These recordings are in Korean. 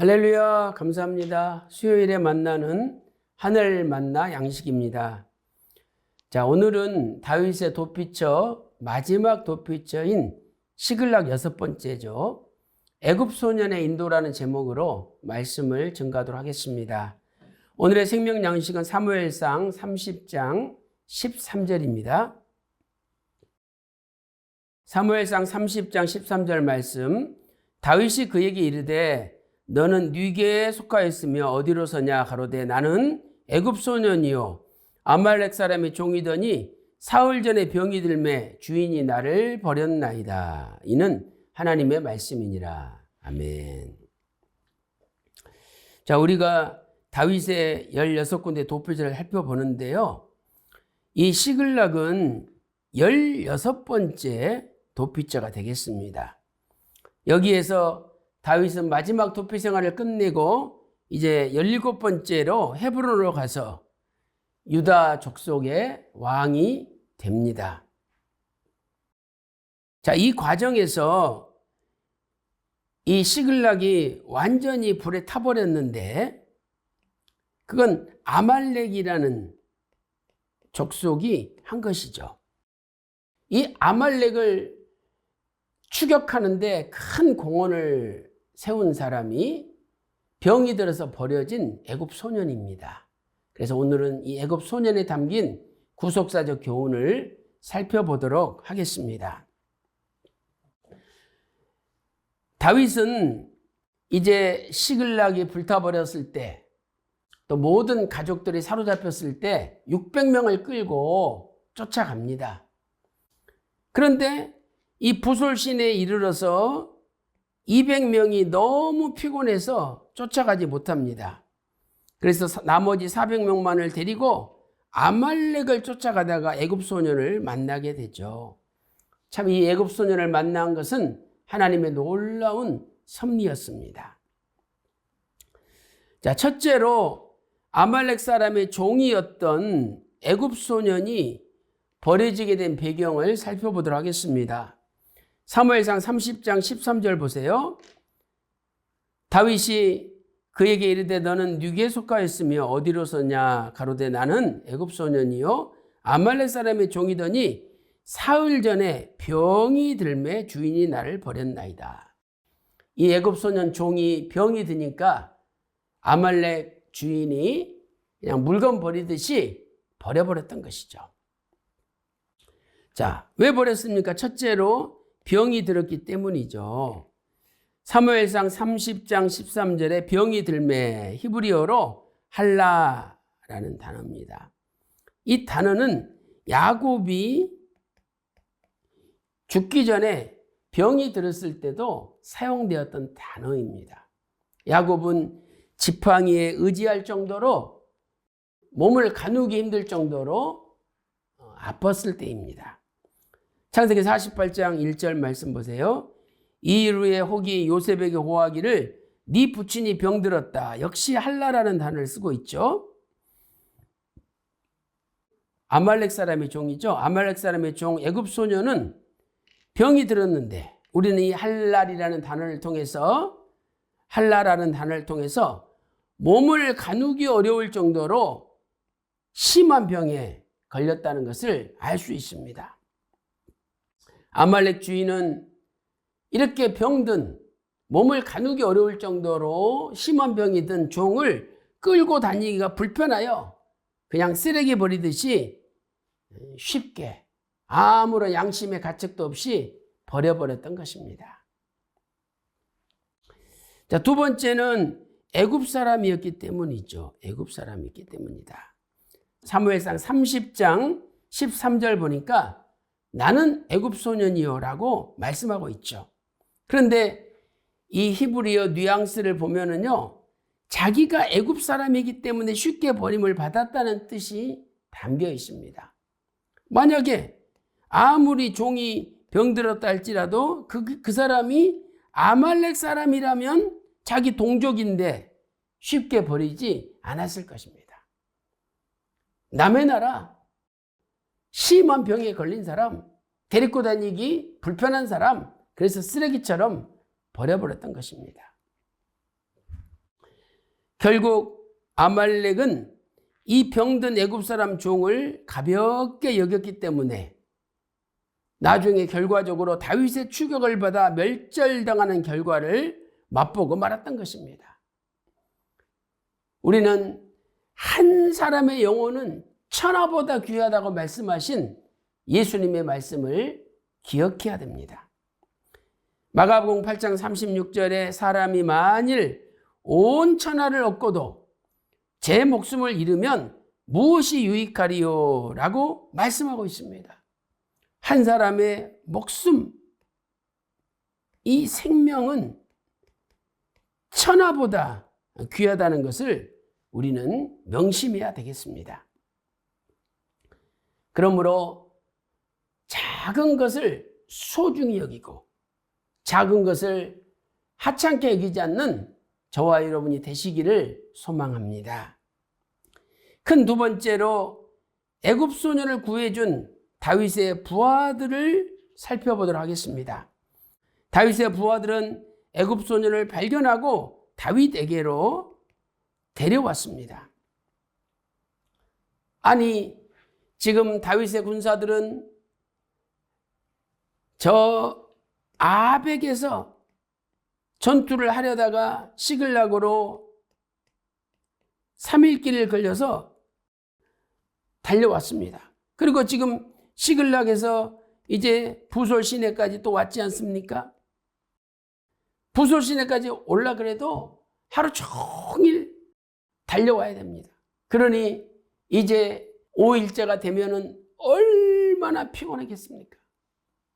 할렐루야, 감사합니다. 수요일에 만나는 하늘 만나 양식입니다. 자, 오늘은 다윗의 도피처, 마지막 도피처인 시글락 여섯 번째죠. 애굽 소년의 인도라는 제목으로 말씀을 증가하도록 하겠습니다. 오늘의 생명 양식은 사무엘상 30장 13절입니다. 사무엘상 30장 13절 말씀 다윗이 그에게 이르되 너는 뉘게에 속하였으며 어디로 서냐 가로되 나는 애굽 소년이요 아말렉 사람의 종이더니 사흘 전에 병이 들매 주인이 나를 버렸나이다. 이는 하나님의 말씀이니라. 아멘. 자, 우리가 다윗의 16군데 도표제를 살펴보는데요. 이 시글락은 16번째 도피자가 되겠습니다. 여기에서 다윗은 마지막 도피 생활을 끝내고 이제 17번째로 헤브론으로 가서 유다 족속의 왕이 됩니다. 자, 이 과정에서 이 시글락이 완전히 불에 타버렸는데 그건 아말렉이라는 족속이 한 것이죠. 이 아말렉을 추격하는데 큰 공헌을 세운 사람이 병이 들어서 버려진 애굽 소년입니다. 그래서 오늘은 이 애굽 소년에 담긴 구속사적 교훈을 살펴보도록 하겠습니다. 다윗은 이제 시글락이 불타버렸을 때, 또 모든 가족들이 사로잡혔을 때 600명을 끌고 쫓아갑니다. 그런데 이 부솔신에 이르러서 200명이 너무 피곤해서 쫓아가지 못합니다. 그래서 나머지 400명만을 데리고 아말렉을 쫓아가다가 애굽 소년을 만나게 되죠. 참 이 애굽 소년을 만난 것은 하나님의 놀라운 섭리였습니다. 자, 첫째로 아말렉 사람의 종이었던 애굽 소년이 버려지게 된 배경을 살펴보도록 하겠습니다. 사무엘상 30장 13절 보세요. 다윗이 그에게 이르되 너는 누구에 속하였으며 어디로 서냐 가로되 나는 애굽 소년이요 아말렉 사람의 종이더니 사흘 전에 병이 들매 주인이 나를 버렸나이다. 이 애굽 소년 종이 병이 드니까 아말렉 주인이 그냥 물건 버리듯이 버려버렸던 것이죠. 자, 왜 버렸습니까? 첫째로 병이 들었기 때문이죠. 사무엘상 30장 13절에 병이 들매 히브리어로 할라라는 단어입니다. 이 단어는 야곱이 죽기 전에 병이 들었을 때도 사용되었던 단어입니다. 야곱은 지팡이에 의지할 정도로 몸을 가누기 힘들 정도로 어, 아팠을 때입니다. 창세기 48장 1절 말씀 보세요. 이루의 혹이 요셉에게 호하기를 네 부친이 병들었다. 역시 할라라는 단어를 쓰고 있죠. 아말렉 사람의 종이죠. 아말렉 사람의 종 애굽 소녀는 병이 들었는데 우리는 이 할랄이라는 단어를 통해서 할라라는 단어를 통해서 몸을 가누기 어려울 정도로 심한 병에 걸렸다는 것을 알 수 있습니다. 아말렉 주인은 이렇게 병든 몸을 가누기 어려울 정도로 심한 병이 든 종을 끌고 다니기가 불편하여 그냥 쓰레기 버리듯이 쉽게 아무런 양심의 가책도 없이 버려버렸던 것입니다. 자, 두 번째는 애굽 사람이었기 때문이죠. 애굽 사람이었기 때문이다. 사무엘상 30장 13절 보니까 나는 애굽 소년이요라고 말씀하고 있죠. 그런데 이 히브리어 뉘앙스를 보면은요. 자기가 애굽 사람이기 때문에 쉽게 버림을 받았다는 뜻이 담겨 있습니다. 만약에 아무리 종이 병들었다 할지라도 그, 그 사람이 아말렉 사람이라면 자기 동족인데 쉽게 버리지 않았을 것입니다. 남의 나라 심한 병에 걸린 사람, 데리고 다니기 불편한 사람, 그래서 쓰레기처럼 버려버렸던 것입니다. 결국 아말렉은 이 병든 애굽 사람 종을 가볍게 여겼기 때문에 나중에 결과적으로 다윗의 추격을 받아 멸절당하는 결과를 맛보고 말았던 것입니다. 우리는 한 사람의 영혼은 천하보다 귀하다고 말씀하신 예수님의 말씀을 기억해야 됩니다. 마가복음 8장 36절에 사람이 만일 온 천하를 얻고도 제 목숨을 잃으면 무엇이 유익하리요? 라고 말씀하고 있습니다. 한 사람의 목숨, 이 생명은 천하보다 귀하다는 것을 우리는 명심해야 되겠습니다. 그러므로 작은 것을 소중히 여기고 작은 것을 하찮게 여기지 않는 저와 여러분이 되시기를 소망합니다. 큰 두 번째로 애굽 소년을 구해준 다윗의 부하들을 살펴보도록 하겠습니다. 다윗의 부하들은 애굽 소년을 발견하고 다윗에게로 데려왔습니다. 아니 지금 다윗의 군사들은 저 아벡에서 전투를 하려다가 시글락으로 3일 길을 걸려서 달려왔습니다. 그리고 지금 시글락에서 이제 부솔 시내까지 또 왔지 않습니까? 부솔 시내까지 올라 그래도 하루 종일 달려와야 됩니다. 그러니 이제 5일째가 되면은 얼마나 피곤하겠습니까?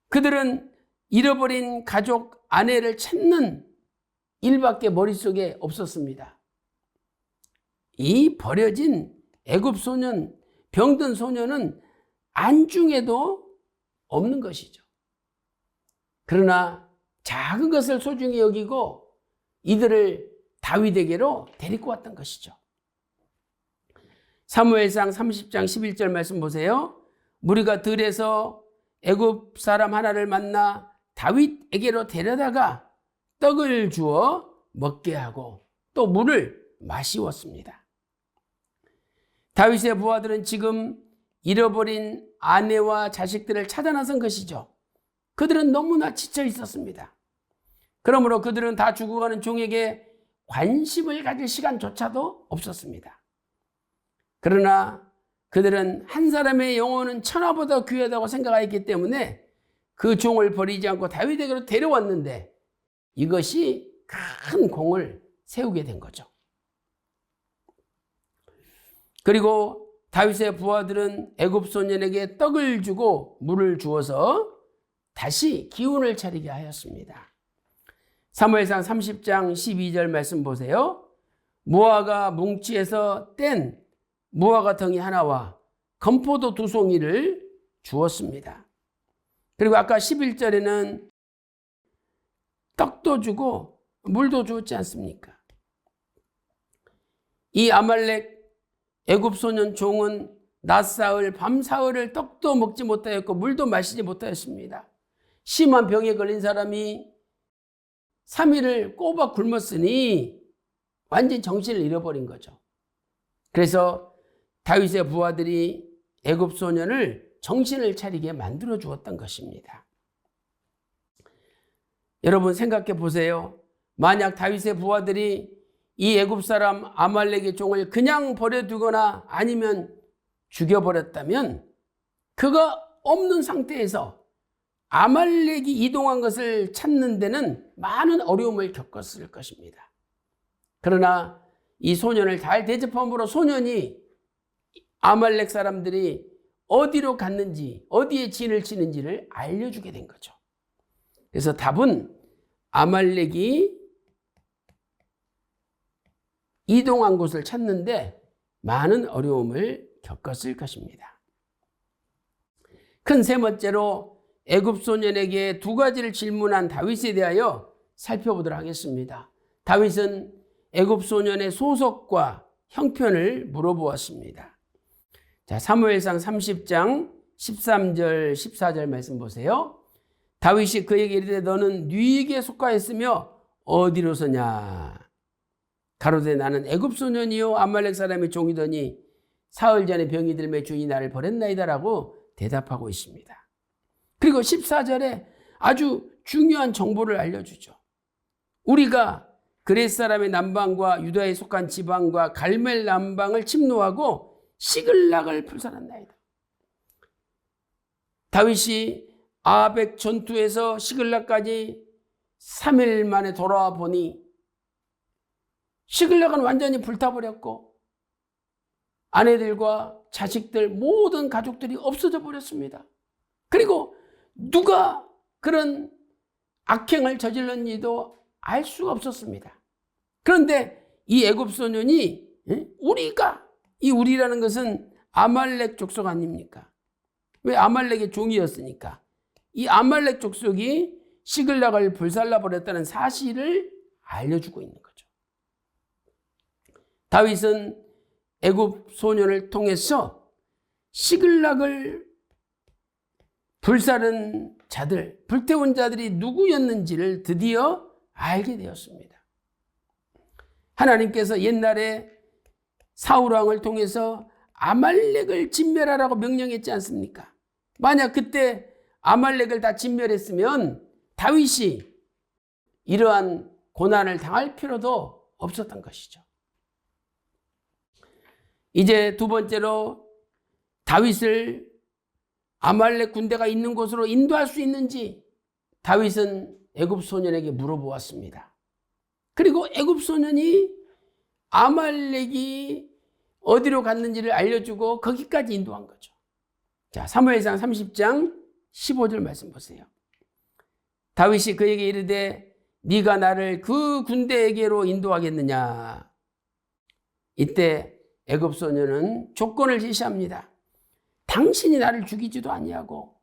그들은 잃어버린 가족 아내를 찾는 일밖에 머릿속에 없었습니다. 이 버려진 애굽 소년, 병든 소년은 안중에도 없는 것이죠. 그러나 작은 것을 소중히 여기고 이들을 다윗에게로 데리고 왔던 것이죠. 사무엘상 30장 11절 말씀 보세요. 무리가 들에서 애굽 사람 하나를 만나 다윗에게로 데려다가 떡을 주어 먹게 하고 또 물을 마시웠습니다. 다윗의 부하들은 지금 잃어버린 아내와 자식들을 찾아 나선 것이죠. 그들은 너무나 지쳐 있었습니다. 그러므로 그들은 다 죽어가는 종에게 관심을 가질 시간조차도 없었습니다. 그러나 그들은 한 사람의 영혼은 천하보다 귀하다고 생각하였기 때문에 그 종을 버리지 않고 다윗에게로 데려왔는데 이것이 큰 공을 세우게 된 거죠. 그리고 다윗의 부하들은 애굽 소년에게 떡을 주고 물을 주어서 다시 기운을 차리게 하였습니다. 사무엘상 30장 12절 말씀 보세요. 무화과 뭉치에서 뗀 무화과 덩이 하나와 건포도 두 송이를 주었습니다. 그리고 아까 11절에는 떡도 주고 물도 주었지 않습니까? 이 아말렉 애굽 소년 종은 낮사흘 밤사흘을 떡도 먹지 못하였고 물도 마시지 못하였습니다. 심한 병에 걸린 사람이 3일을 꼬박 굶었으니 완전 정신을 잃어버린 거죠. 그래서 다윗의 부하들이 애굽 소년을 정신을 차리게 만들어 주었던 것입니다. 여러분 생각해 보세요. 만약 다윗의 부하들이 이 애굽 사람 아말렉의 종을 그냥 버려두거나 아니면 죽여버렸다면 그가 없는 상태에서 아말렉이 이동한 것을 찾는 데는 많은 어려움을 겪었을 것입니다. 그러나 이 소년을 잘 대접함으로 소년이 아말렉 사람들이 어디로 갔는지, 어디에 진을 치는지를 알려주게 된 거죠. 그래서 답은 아말렉이 이동한 곳을 찾는데 많은 어려움을 겪었을 것입니다. 큰 세 번째로 애굽 소년에게 두 가지를 질문한 다윗에 대하여 살펴보도록 하겠습니다. 다윗은 애굽 소년의 소속과 형편을 물어보았습니다. 자, 사무엘상 30장 13절 14절 말씀 보세요. 다윗이 그에게 이르되 너는 뉘에게 속하였으며 어디로서냐? 가로되 나는 애굽 소년이요 아말렉 사람의 종이더니 사흘 전에 병이 들매 주인이 나를 버렸나이다라고 대답하고 있습니다. 그리고 14절에 아주 중요한 정보를 알려주죠. 우리가 그렛 사람의 남방과 유다에 속한 지방과 갈멜 남방을 침노하고 시글락을 불살았나이다. 다윗이 아벡 전투에서 시글락까지 3일 만에 돌아와 보니 시글락은 완전히 불타버렸고 아내들과 자식들 모든 가족들이 없어져 버렸습니다. 그리고 누가 그런 악행을 저질렀는지도 알 수가 없었습니다. 그런데 이 애굽 소년이 우리가 이 우리라는 것은 아말렉 족속 아닙니까? 왜 아말렉의 종이었으니까. 이 아말렉 족속이 시글락을 불살라 버렸다는 사실을 알려주고 있는 거죠. 다윗은 애굽 소년을 통해서 시글락을 불사른 자들, 불태운 자들이 누구였는지를 드디어 알게 되었습니다. 하나님께서 옛날에 사울왕을 통해서 아말렉을 진멸하라고 명령했지 않습니까? 만약 그때 아말렉을 다 진멸했으면 다윗이 이러한 고난을 당할 필요도 없었던 것이죠. 이제 두 번째로 다윗을 아말렉 군대가 있는 곳으로 인도할 수 있는지 다윗은 애굽 소년에게 물어보았습니다. 그리고 애굽 소년이 아말렉이 어디로 갔는지를 알려주고 거기까지 인도한 거죠. 자, 사무엘상 30장 15절 말씀 보세요. 다윗이 그에게 이르되 네가 나를 그 군대에게로 인도하겠느냐. 이때 애굽 소년은 조건을 제시합니다. 당신이 나를 죽이지도 아니하고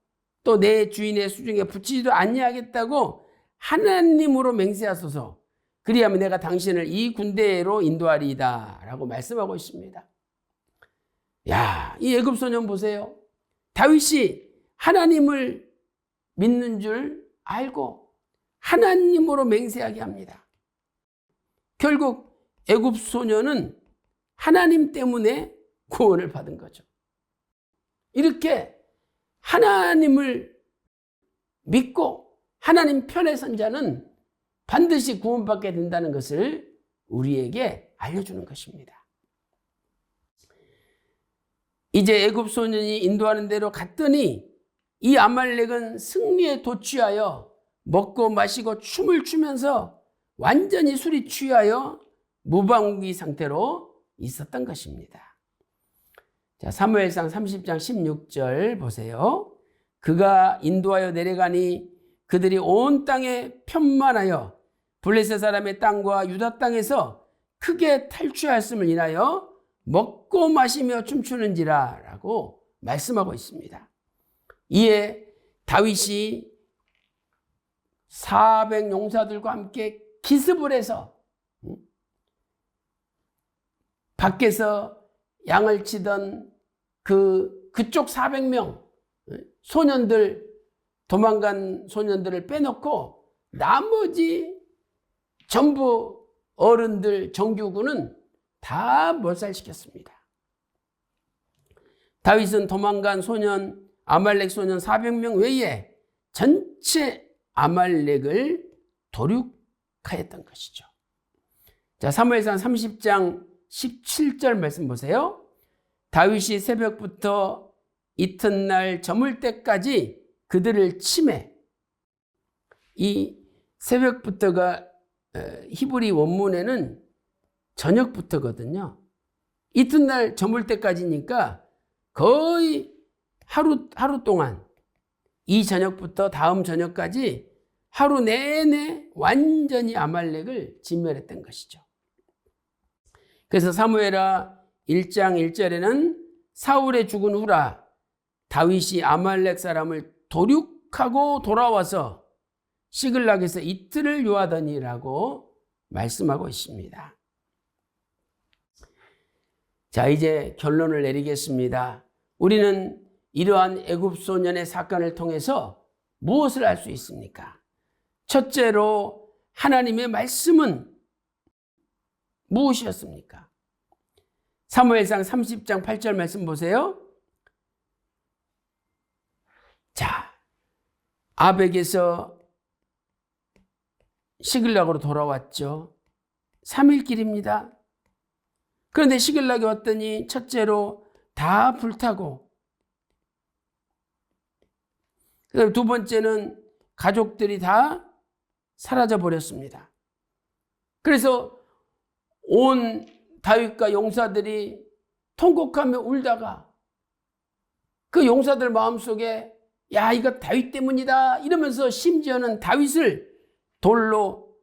또 내 주인의 수중에 붙이지도 아니하겠다고 하나님으로 맹세하소서. 그리하면 내가 당신을 이 군대로 인도하리이다 라고 말씀하고 있습니다. 야, 이 애굽 소년 보세요. 다윗이 하나님을 믿는 줄 알고 하나님으로 맹세하게 합니다. 결국 애굽 소년은 하나님 때문에 구원을 받은 거죠. 이렇게 하나님을 믿고 하나님 편에 선 자는 반드시 구원받게 된다는 것을 우리에게 알려주는 것입니다. 이제 애굽 소년이 인도하는 대로 갔더니 이 아말렉은 승리에 도취하여 먹고 마시고 춤을 추면서 완전히 술이 취하여 무방비 상태로 있었던 것입니다. 자, 사무엘상 30장 16절 보세요. 그가 인도하여 내려가니 그들이 온 땅에 편만하여 블레셋 사람의 땅과 유다 땅에서 크게 탈취하였음을 인하여 먹고 마시며 춤추는지라 라고 말씀하고 있습니다. 이에 다윗이 400 용사들과 함께 기습을 해서 밖에서 양을 치던 그 그쪽 400명 소년들 도망간 소년들을 빼놓고 나머지 전부 어른들 정규군은 다 몰살시켰습니다. 다윗은 도망간 소년 아말렉 소년 400명 외에 전체 아말렉을 도륙하였던 것이죠. 자, 사무엘상 30장 17절 말씀 보세요. 다윗이 새벽부터 이튿날 저물 때까지 그들을 침해. 이 새벽부터가 히브리 원문에는 저녁부터거든요. 이튿날 저물 때까지니까 거의 하루, 하루 동안 이 저녁부터 다음 저녁까지 하루 내내 완전히 아말렉을 진멸했던 것이죠. 그래서 사무엘하 1장 1절에는 사울의 죽은 후라 다윗이 아말렉 사람을 도륙하고 돌아와서 시글락에서 이틀을 요하더니라고 말씀하고 있습니다. 자, 이제 결론을 내리겠습니다. 우리는 이러한 애굽 소년의 사건을 통해서 무엇을 알 수 있습니까? 첫째로 하나님의 말씀은 무엇이었습니까? 사무엘상 30장 8절 말씀 보세요. 자, 아벡에서 시글락으로 돌아왔죠. 3일 길입니다. 그런데 시글락에 왔더니 첫째로 다 불타고 두 번째는 가족들이 다 사라져 버렸습니다. 그래서 온 다윗과 용사들이 통곡하며 울다가 그 용사들 마음속에 야 이거 다윗 때문이다 이러면서 심지어는 다윗을 돌로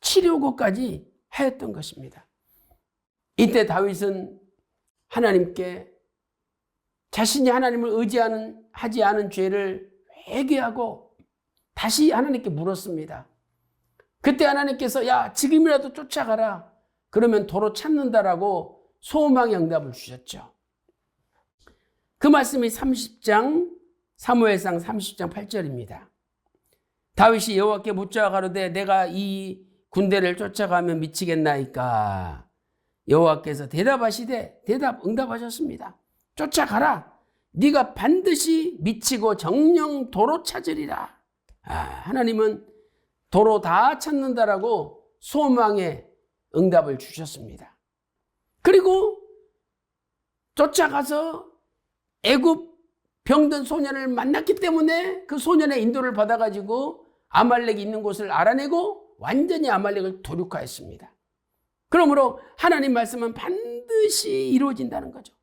치려고까지 하였던 것입니다. 이때 다윗은 하나님께 자신이 하나님을 의지하는 하지 않은 죄를 회개하고 다시 하나님께 물었습니다. 그때 하나님께서 야 지금이라도 쫓아가라 그러면 도로 찾는다라고 소망의 응답을 주셨죠. 그 말씀이 30장 사무엘상 30장 8절입니다. 다윗이 여호와께 묻자 가로되 내가 이 군대를 쫓아가면 미치겠나이까 여호와께서 대답하시되 대답 응답하셨습니다. 쫓아가라. 네가 반드시 미치고 정령 도로 찾으리라. 아, 하나님은 도로 다 찾는다라고 소망의 응답을 주셨습니다. 그리고 쫓아가서 애굽 병든 소년을 만났기 때문에 그 소년의 인도를 받아가지고 아말렉이 있는 곳을 알아내고 완전히 아말렉을 도륙하였습니다. 그러므로 하나님 말씀은 반드시 이루어진다는 거죠.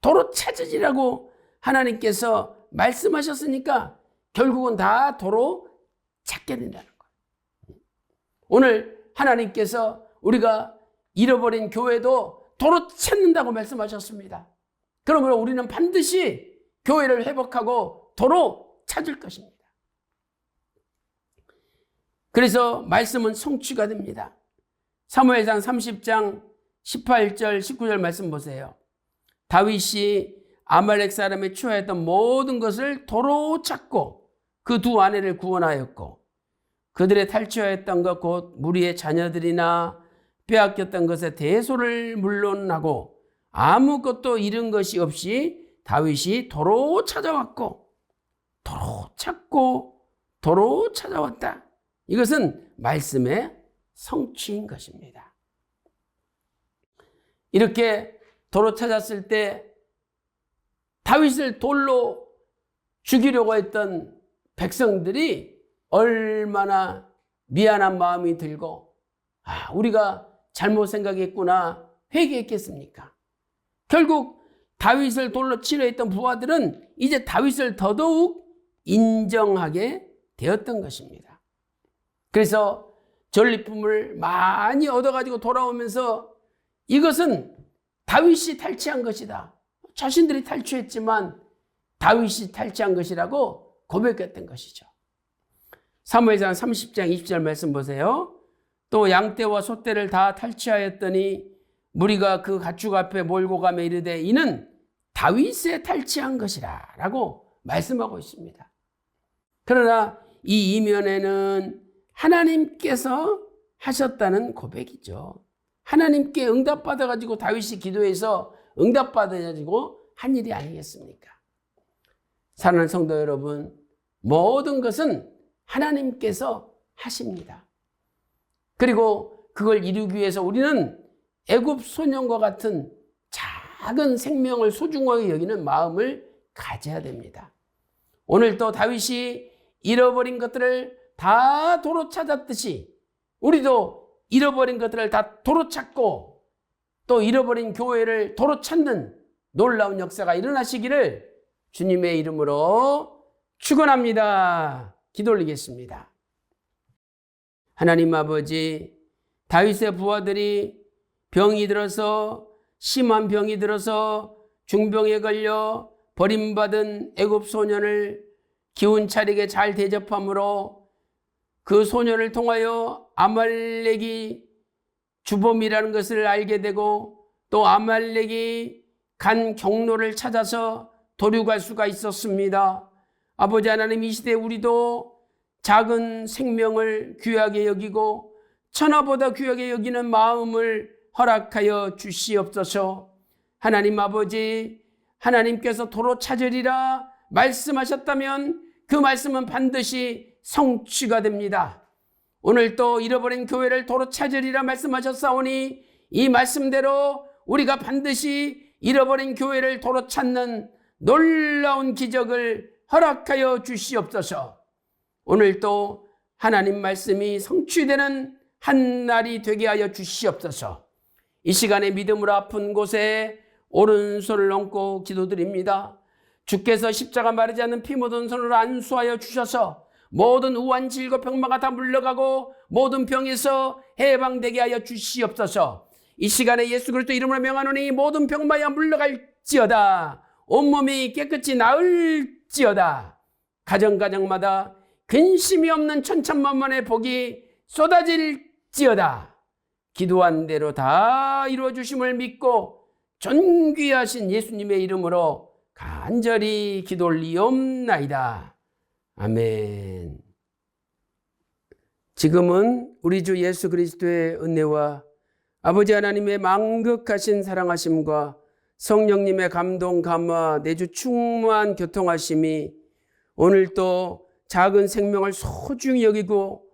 도로 찾으시라고 하나님께서 말씀하셨으니까 결국은 다 도로 찾게 된다는 거예요. 오늘 하나님께서 우리가 잃어버린 교회도 도로 찾는다고 말씀하셨습니다. 그러므로 우리는 반드시 교회를 회복하고 도로 찾을 것입니다. 그래서 말씀은 성취가 됩니다. 사무엘상 30장 18절 19절 말씀 보세요. 다윗이 아말렉 사람의 취하였던 모든 것을 도로 찾고 그 두 아내를 구원하였고 그들의 탈취하였던 것 곧 무리의 자녀들이나 빼앗겼던 것에 대소를 물론하고 아무것도 잃은 것이 없이 다윗이 도로 찾아왔고 도로 찾고 도로 찾아왔다. 이것은 말씀의 성취인 것입니다. 이렇게 도로 찾았을 때 다윗을 돌로 죽이려고 했던 백성들이 얼마나 미안한 마음이 들고 아, 우리가 잘못 생각했구나 회개했겠습니까? 결국 다윗을 돌로 치려 했던 부하들은 이제 다윗을 더더욱 인정하게 되었던 것입니다. 그래서 전리품을 많이 얻어가지고 돌아오면서 이것은 다윗이 탈취한 것이다. 자신들이 탈취했지만 다윗이 탈취한 것이라고 고백했던 것이죠. 사무엘상 30장 20절 말씀 보세요. 또 양떼와 소떼를 다 탈취하였더니 무리가 그 가축 앞에 몰고 가며 이르되 이는 다윗의 탈취한 것이라 라고 말씀하고 있습니다. 그러나 이 이면에는 하나님께서 하셨다는 고백이죠. 하나님께 응답받아 가지고 다윗이 기도해서 응답받아 가지고 한 일이 아니겠습니까? 사랑하는 성도 여러분, 모든 것은 하나님께서 하십니다. 그리고 그걸 이루기 위해서 우리는 애굽 소년과 같은 작은 생명을 소중하게 여기는 마음을 가져야 됩니다. 오늘도 다윗이 잃어버린 것들을 다 도로 찾았듯이 우리도 잃어버린 것들을 다 도로 찾고 또 잃어버린 교회를 도로 찾는 놀라운 역사가 일어나시기를 주님의 이름으로 축원합니다. 기도 올리겠습니다. 하나님 아버지 다윗의 부하들이 병이 들어서 심한 병이 들어서 중병에 걸려 버림받은 애굽 소년을 기운 차리게 잘 대접함으로 그 소년을 통하여 아말렉이 주범이라는 것을 알게 되고 또 아말렉이 간 경로를 찾아서 도륙할 수가 있었습니다. 아버지 하나님 이 시대 우리도 작은 생명을 귀하게 여기고 천하보다 귀하게 여기는 마음을 허락하여 주시옵소서. 하나님 아버지, 하나님께서 도로 찾으리라 말씀하셨다면 그 말씀은 반드시 성취가 됩니다. 오늘 또 잃어버린 교회를 도로 찾으리라 말씀하셨사오니 이 말씀대로 우리가 반드시 잃어버린 교회를 도로 찾는 놀라운 기적을 허락하여 주시옵소서. 오늘 또 하나님 말씀이 성취되는 한 날이 되게 하여 주시옵소서. 이 시간에 믿음으로 아픈 곳에 오른손을 얹고 기도드립니다. 주께서 십자가 마르지 않는 피 묻은 손으로 안수하여 주셔서 모든 우한 질고 병마가 다 물러가고 모든 병에서 해방되게 하여 주시옵소서. 이 시간에 예수 그리스도 이름으로 명하노니 모든 병마야 물러갈지어다. 온몸이 깨끗이 나을지어다. 가정가정마다 근심이 없는 천천만만의 복이 쏟아질지어다. 기도한 대로 다 이루어 주심을 믿고 존귀하신 예수님의 이름으로 간절히 기도 올리옵나이다. 아멘. 지금은 우리 주 예수 그리스도의 은혜와 아버지 하나님의 망극하신 사랑하심과 성령님의 감동 감화 내주 충만한 교통하심이 오늘 또 작은 생명을 소중히 여기고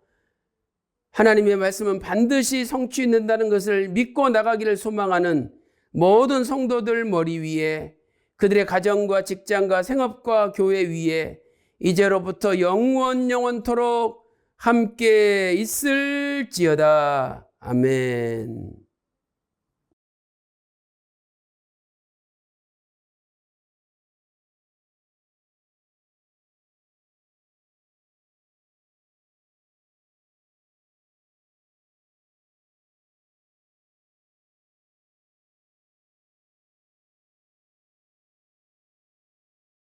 하나님의 말씀은 반드시 성취된다는 것을 믿고 나가기를 소망하는 모든 성도들 머리 위에 그들의 가정과 직장과 생업과 교회 위에 이제로부터 영원 영원토록 함께 있을지어다. 아멘.